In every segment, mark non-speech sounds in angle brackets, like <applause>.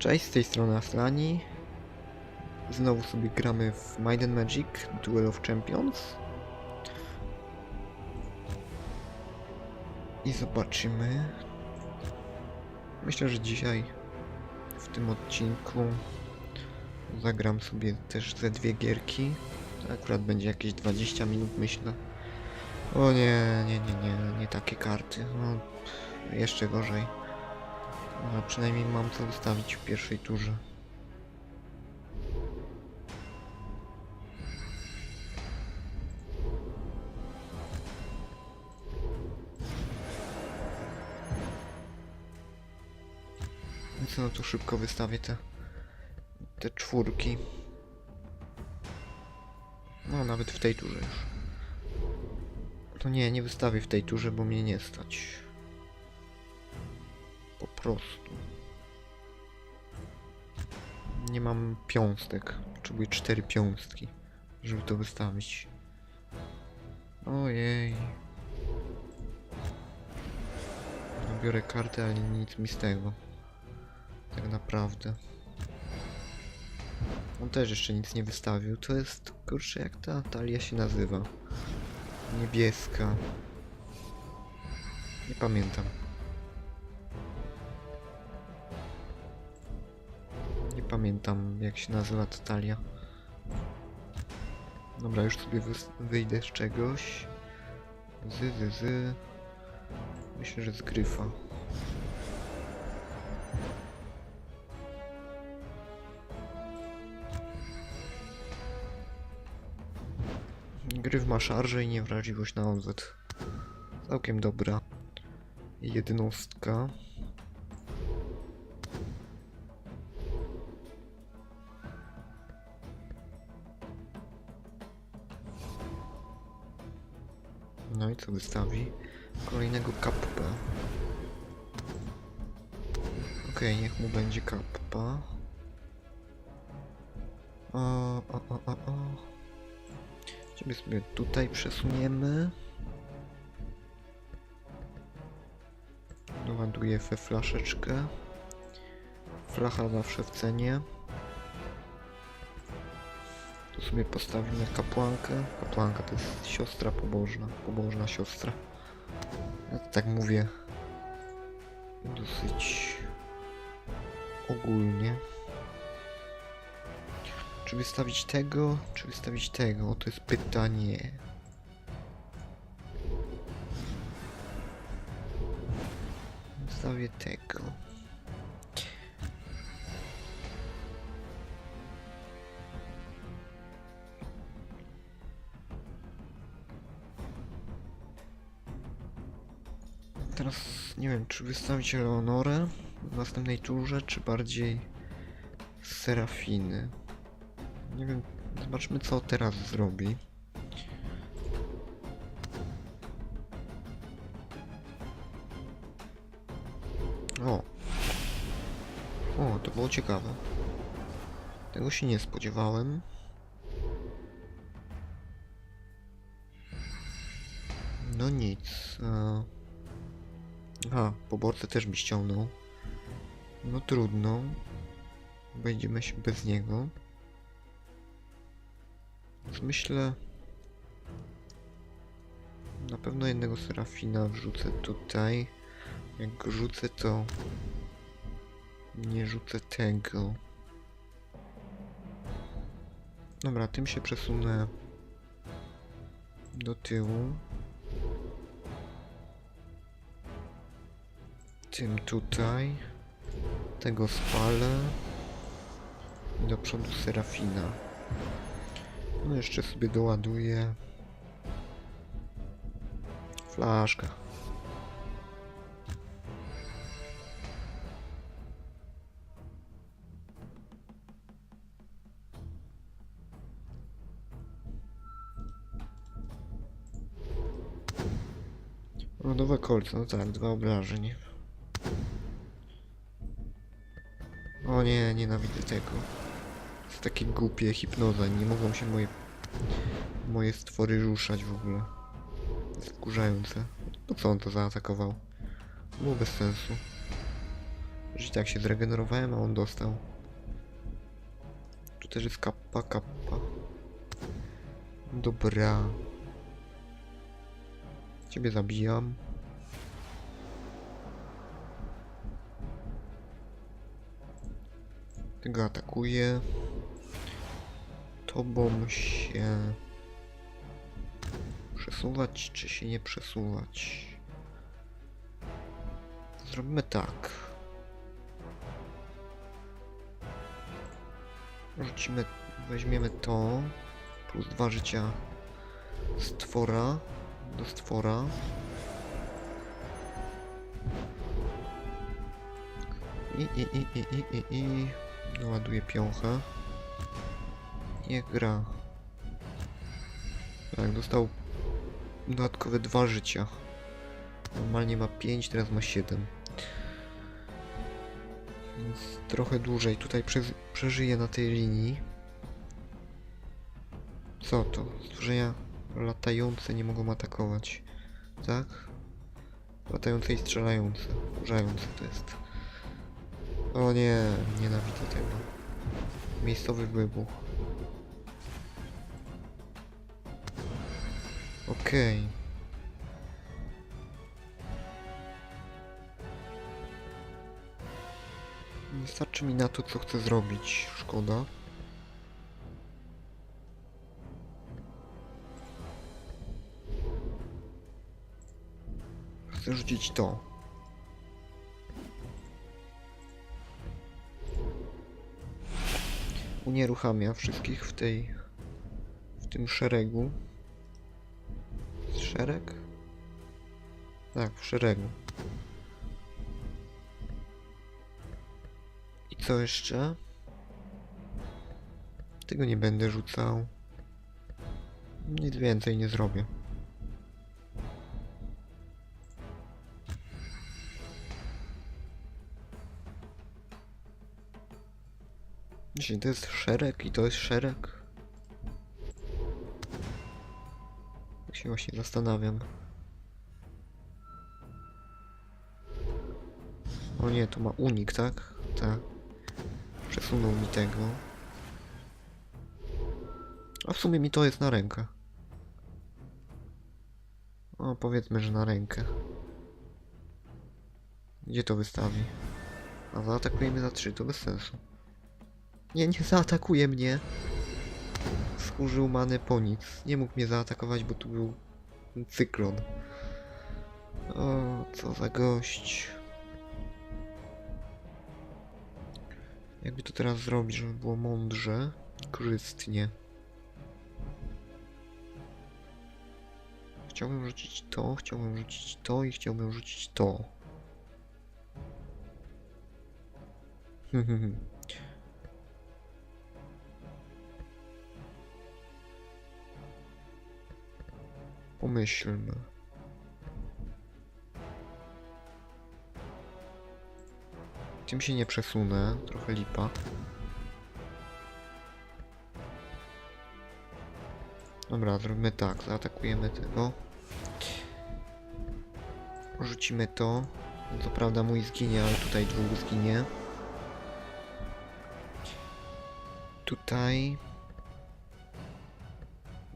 Cześć, z tej strony Aslani. Znowu sobie gramy w Might Magic Duel of Champions. I zobaczymy. Myślę, że dzisiaj w tym odcinku zagram sobie też ze dwie gierki. Akurat będzie jakieś 20 minut, myślę. O nie, nie, nie, nie, nie takie karty. No, jeszcze gorzej. Ale przynajmniej mam co wystawić w pierwszej turze. Więc no to szybko wystawię te, te czwórki. No nawet w tej turze już. To nie, nie wystawię w tej turze, bo mnie nie stać. Prostu. Nie mam piąstek. Potrzebuję cztery piąstki, żeby to wystawić. Ojej. No, biorę kartę, ale nic mi z tego. Tak naprawdę. On też jeszcze nic nie wystawił. To jest, kurczę, jak ta talia się nazywa? Niebieska. Nie pamiętam. Pamiętam jak się nazywa ta talia. Dobra, już sobie wyjdę z czegoś. Z, z, z. Myślę, że z gryfa. Gryf ma szarże i niewrażliwość na odwet. Całkiem dobra. Jednostka. No i co wystawi? Kolejnego kappa. Okej, niech mu będzie kappa. O, o, o, o, o. Ciebie sobie tutaj przesuniemy. Doładuję we flaszeczkę. Flacha zawsze w cenie. Sobie postawimy kapłankę. Kapłanka to jest siostra pobożna. Pobożna siostra. Ja tak mówię. Dosyć ogólnie. Czy wystawić tego, czy wystawić tego? To jest pytanie. Wystawię tego. Nie wiem, czy wystawić Leonorę w następnej turze, czy bardziej Serafiny. Nie wiem, zobaczmy co teraz zrobi. O. O, to było ciekawe. Tego się nie spodziewałem. No nic. E... Aha, poborcę też mi ściągnął. No trudno. Będziemy się bez niego. Więc myślę... Na pewno jednego Serafina wrzucę tutaj. Jak rzucę to... Nie rzucę tego. Dobra, tym się przesunę do tyłu. Tym tutaj. Tego spalę. Do przodu Serafina. No jeszcze sobie doładuję. Flaszka. Rodowe kolce, no tak, dwa obrażeń. O nie, nienawidzę tego. Jest takie głupie hipnoza, nie mogą się moje moje stwory ruszać w ogóle. Jest wkurzające. Po co on to zaatakował? Było bez sensu. Czyli tak się zregenerowałem, a on dostał. Tu też jest kappa, kappa. Dobra. Ciebie zabijam. Tego atakuję. Tobą się przesuwać, czy się nie przesuwać? Zrobimy tak. Rzucimy, weźmiemy to. Plus dwa życia stwora do stwora. I, i, i, i, i, i, i. Naładuję piąchę. Niech gra. Tak, dostał dodatkowe dwa życia. Normalnie ma 5, teraz ma 7. Więc trochę dłużej tutaj prze przeżyje na tej linii. Co to? Stworzenia latające nie mogą atakować. Tak? Latające i strzelające. Urzające to jest. O nie, nienawidzę tego. Miejscowy wybuch. Okej. Nie starczy mi na to, co chcę zrobić. Szkoda. Chcę rzucić to. Unieruchamia wszystkich w tej... w tym szeregu. Szereg? Tak, w szeregu. I co jeszcze? Tego nie będę rzucał. Nic więcej nie zrobię. Jeśli to jest szereg i to jest szereg. Tak się właśnie zastanawiam. O nie, to ma unik, tak? Tak. Przesunął mi tego. A w sumie mi to jest na rękę. O, powiedzmy, że na rękę. Gdzie to wystawi? A zaatakujemy za 3, to bez sensu. Nie, nie zaatakuje mnie. Służył manę po nic. Nie mógł mnie zaatakować, bo tu był cyklon. O, co za gość. Jakby to teraz zrobić, żeby było mądrze, korzystnie. Chciałbym rzucić to, chciałbym rzucić to i chciałbym rzucić to. <laughs> Pomyślmy. Tym się nie przesunę, trochę lipa. Dobra, zrobimy tak, zaatakujemy tego. Rzucimy to. Co prawda mój zginie, ale tutaj dwóch zginie. Tutaj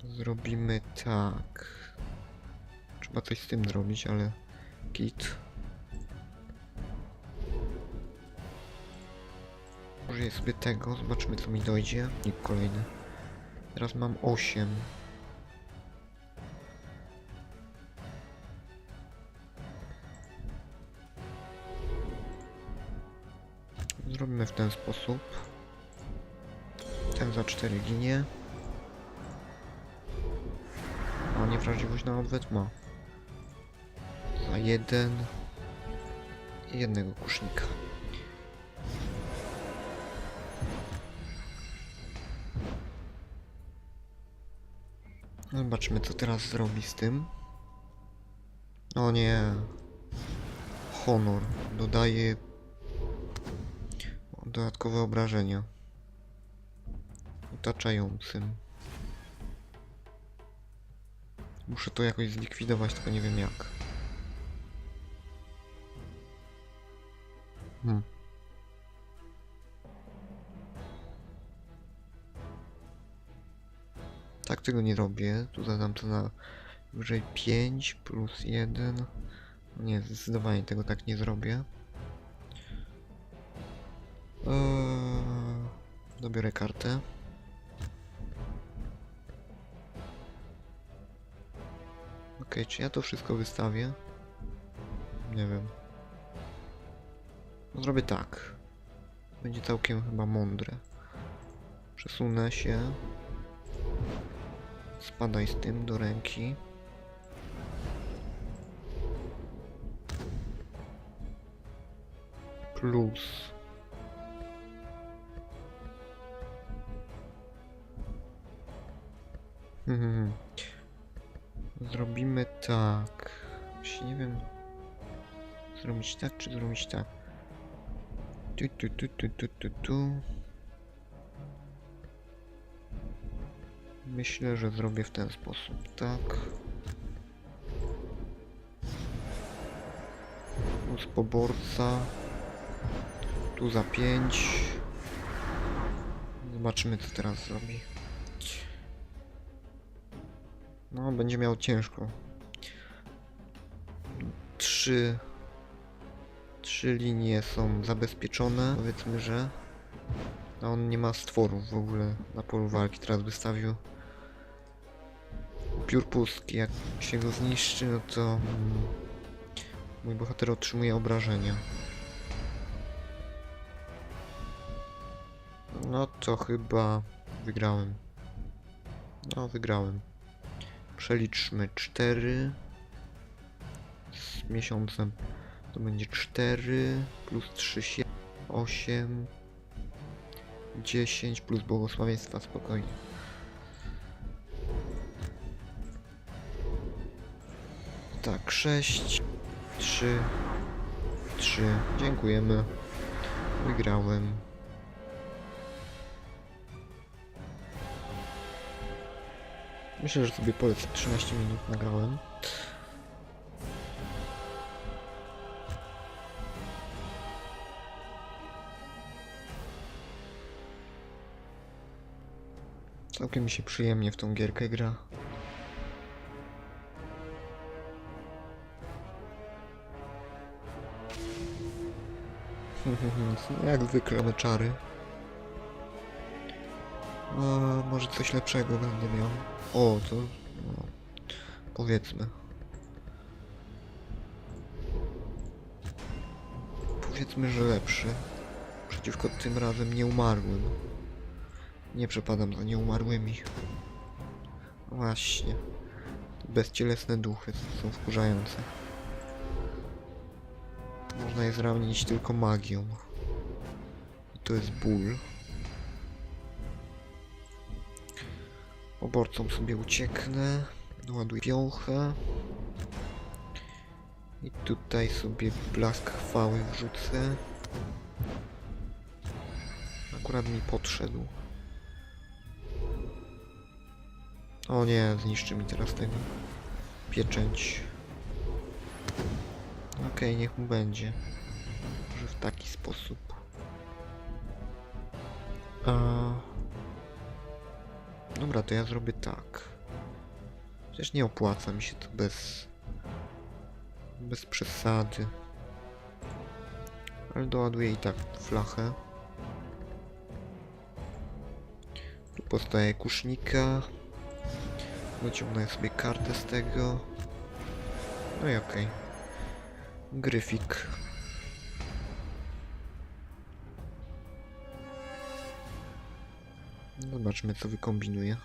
zrobimy tak. Trzeba coś z tym zrobić, ale git. Użyję sobie tego, zobaczymy co mi dojdzie. Nikt kolejny. Teraz mam 8. Zrobimy w ten sposób. Ten za 4 ginie. A niewrażliwość na odwet ma. Jeden. I jednego kusznika. Zobaczmy co teraz zrobi z tym. O nie. Honor. Dodaje dodatkowe obrażenia. Otaczającym. Muszę to jakoś zlikwidować, tylko nie wiem jak. Hmm. Tak tego nie robię. Tu zadam to na wyżej 5 plus 1. No nie, zdecydowanie tego tak nie zrobię. Eee, dobiorę kartę. Ok, czy ja to wszystko wystawię? Nie wiem. No, Zrobię tak. Będzie całkiem chyba mądre. Przesunę się. Spadaj z tym do ręki. Plus. Mhm. Zrobimy tak. Właśnie nie wiem. Zrobić tak, czy zrobić tak? Tu, tu, tu, tu, tu, tu, tu. Myślę, że zrobię w ten sposób, tak. Plus poborca. Tu za 5. Zobaczymy, co teraz zrobi. No, będzie miał ciężko. Trzy. Trzy linie są zabezpieczone. Powiedzmy, że. A on nie ma stworów w ogóle na polu walki. Teraz wystawił piór pustki. Jak się go zniszczy, no to mm, mój bohater otrzymuje obrażenia. No to chyba wygrałem. No, wygrałem. Przeliczmy 4 z miesiącem. To będzie 4 plus 3, 7, 8, 10 plus błogosławieństwa, spokojnie. Tak, 6, 3, 3. Dziękujemy. Wygrałem. Myślę, że sobie polecę 13 minut nagrałem. Całkiem mi się przyjemnie w tą gierkę gra. <laughs> Jak zwykle mamy czary. Może coś lepszego będę miał. O, to... No, powiedzmy. Powiedzmy, że lepszy. Przeciwko tym razem nieumarłym. Nie przepadam za nieumarłymi. Właśnie. Bezcielesne duchy są wkurzające. Można je zranić tylko magią. I to jest ból. Oborcą sobie ucieknę. Ładuję piąchę. I tutaj sobie blask chwały wrzucę. Akurat mi podszedł. O nie, zniszczy mi teraz tego. Pieczęć. Okej, niech mu będzie. Może w taki sposób. A... Dobra, to ja zrobię tak. Przecież nie opłaca mi się to bez... Bez przesady. Ale doładuję i tak flachę. Tu postaję kusznika. Wyciągnę sobie kartę z tego. No i okej. Gryfik. Zobaczmy co wykombinuje.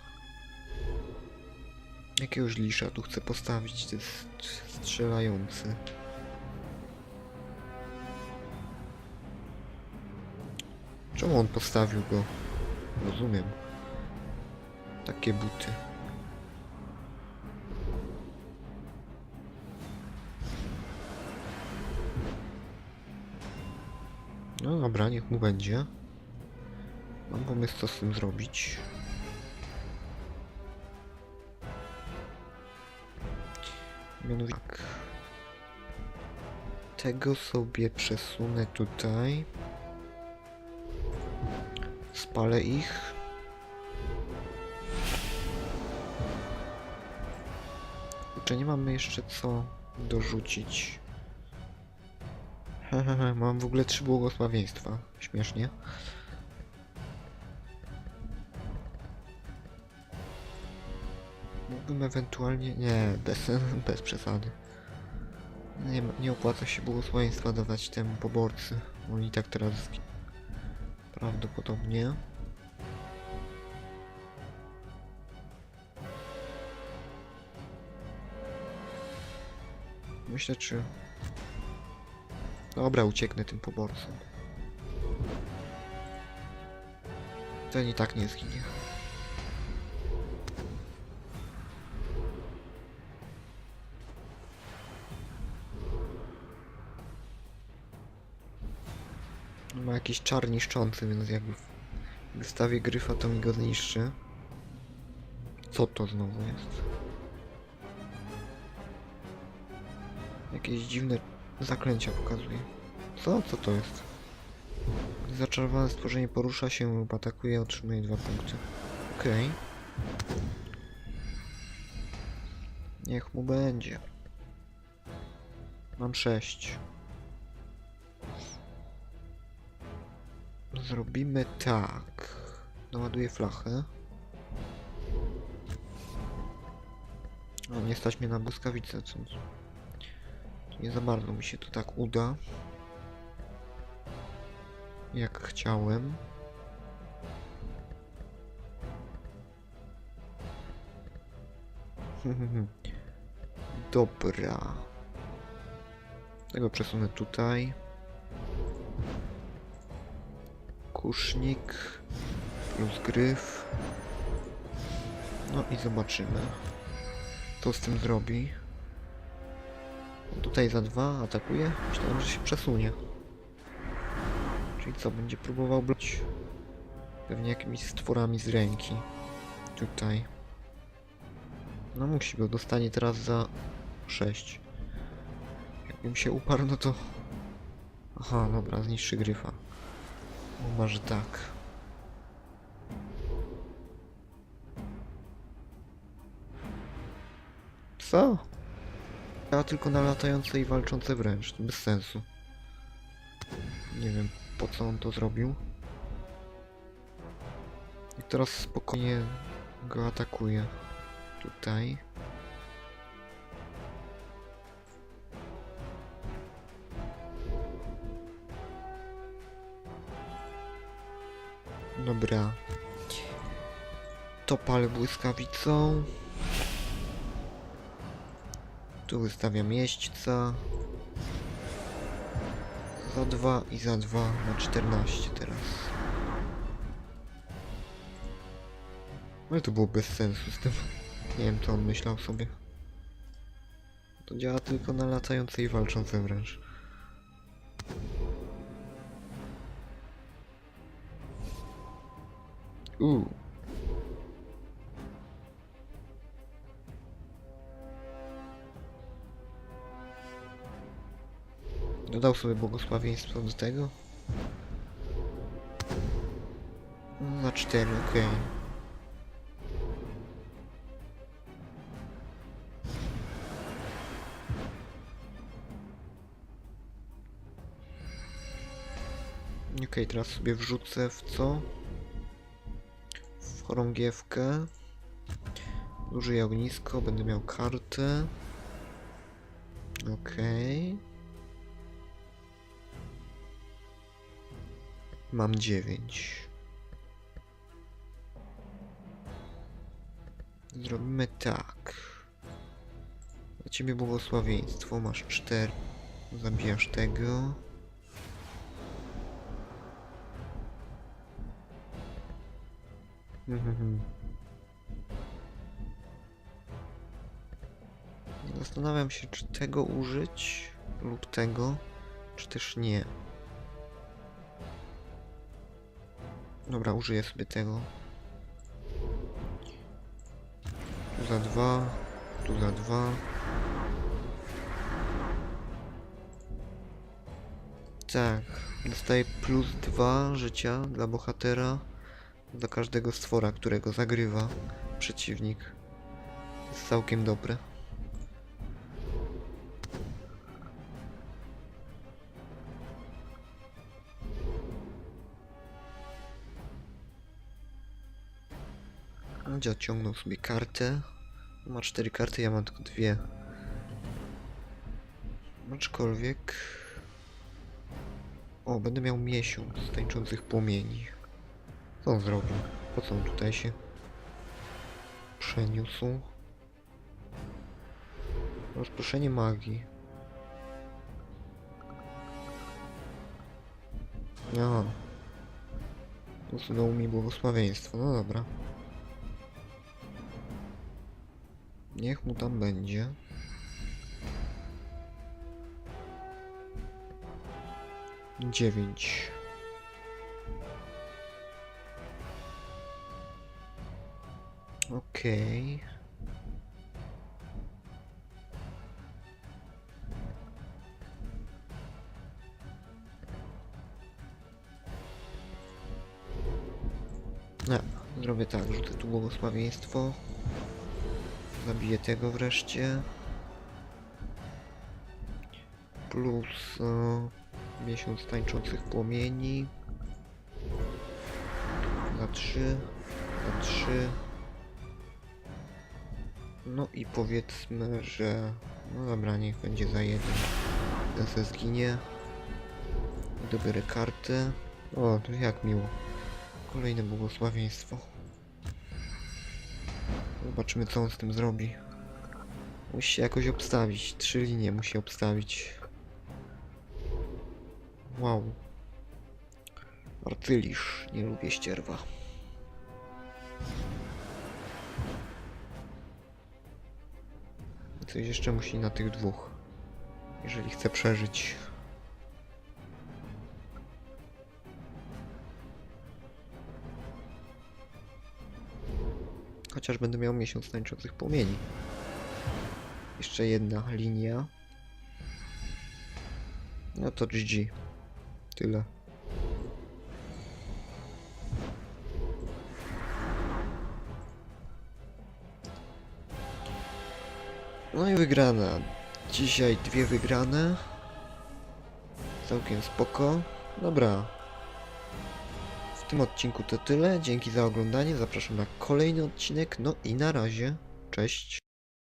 Jakiegoś lisza tu chcę postawić, to jest strzelający. Czemu on postawił go? Rozumiem. Takie buty. No dobra, niech mu będzie. Mam pomysł co z tym zrobić. Mianowicie tak. Tego sobie przesunę tutaj. Spalę ich. Kurczę, nie mamy jeszcze co dorzucić. <laughs> Mam w ogóle trzy błogosławieństwa. Śmiesznie. Mógłbym ewentualnie... Nie, bez, <laughs> bez przesady. Nie, nie opłaca się błogosławieństwa dawać temu poborcy. On i tak teraz Prawdopodobnie. Myślę, czy... Dobra, ucieknę tym poborcom. Ten i tak nie zginie. Ma jakiś czar niszczący, więc jakby wystawię gryfa, to mi go zniszczy. Co to znowu jest? Jakieś dziwne zaklęcia pokazuje. Co? Co to jest? Zaczarowane stworzenie porusza się lub atakuje, otrzymuje dwa punkty. Okej. Niech mu będzie. Mam sześć. Zrobimy tak. Naładuję flachę. O, nie stać mnie na błyskawicę, co... Nie za bardzo mi się to tak uda. Jak chciałem. <laughs> Dobra. Tego przesunę tutaj. Kusznik plus gryf. No i zobaczymy, co z tym zrobi. Tutaj za dwa atakuje? Myślałem, że się przesunie. Czyli co, będzie próbował brać pewnie jakimiś stworami z ręki. Tutaj. No musi, bo dostanie teraz za 6. Jakbym się uparł, no to... Aha, dobra, zniszczy gryfa. O, masz tak. Co? Ja tylko na latające i walczące wręcz, to bez sensu. Nie wiem po co on to zrobił. I teraz spokojnie go atakuje. Tutaj. Dobra. Topal błyskawicą. Tu wystawiam jeźdźca. Za 2 i za 2 na 14 teraz. Ale to było bez sensu z tym. <laughs> Nie wiem co on myślał sobie. To działa tylko na latające i walczące wręcz. Uuu. Dodał sobie błogosławieństwo do tego. Na cztery, okej. Okej, teraz sobie wrzucę w co? W chorągiewkę. Użyję ognisko, będę miał kartę. Okej. Mam dziewięć. Zrobimy tak. Dla ciebie błogosławieństwo, masz cztery. Zabijasz tego. <laughs> Zastanawiam się, czy tego użyć lub tego, czy też nie. Dobra, użyję sobie tego. Tu za dwa, tu za dwa. Tak, dostaję plus dwa życia dla bohatera za każdego stwora, którego zagrywa przeciwnik. Jest całkiem dobre. Mandzia ciągnął sobie kartę. Ma cztery karty, ja mam tylko dwie. Aczkolwiek... O, będę miał miesiąc tańczących płomieni. Co on zrobił? Po co on tutaj się przeniósł? Rozproszenie magii. Aha. Usunął mi błogosławieństwo, no dobra. Niech mu tam będzie. Dziewięć. Okej. Nie, zrobię tak, rzucę tu błogosławieństwo. Zabiję tego wreszcie. Plus e, miesiąc tańczących płomieni. Za trzy, za trzy. No i powiedzmy, że... No dobra, niech będzie za jeden. Ten zginie. Dobiorę kartę. O, to jak miło. Kolejne błogosławieństwo. Zobaczymy co on z tym zrobi. Musi się jakoś obstawić. Trzy linie musi obstawić. Wow. Artylisz. Nie lubię ścierwa. Coś jeszcze musi na tych dwóch. Jeżeli chce przeżyć. Chociaż będę miał miesiąc tańczących płomieni. Jeszcze jedna linia. No to GG. Tyle. No i wygrana. Dzisiaj dwie wygrane. Całkiem spoko. Dobra. Tym odcinku to tyle. Dzięki za oglądanie. Zapraszam na kolejny odcinek. No i na razie. Cześć.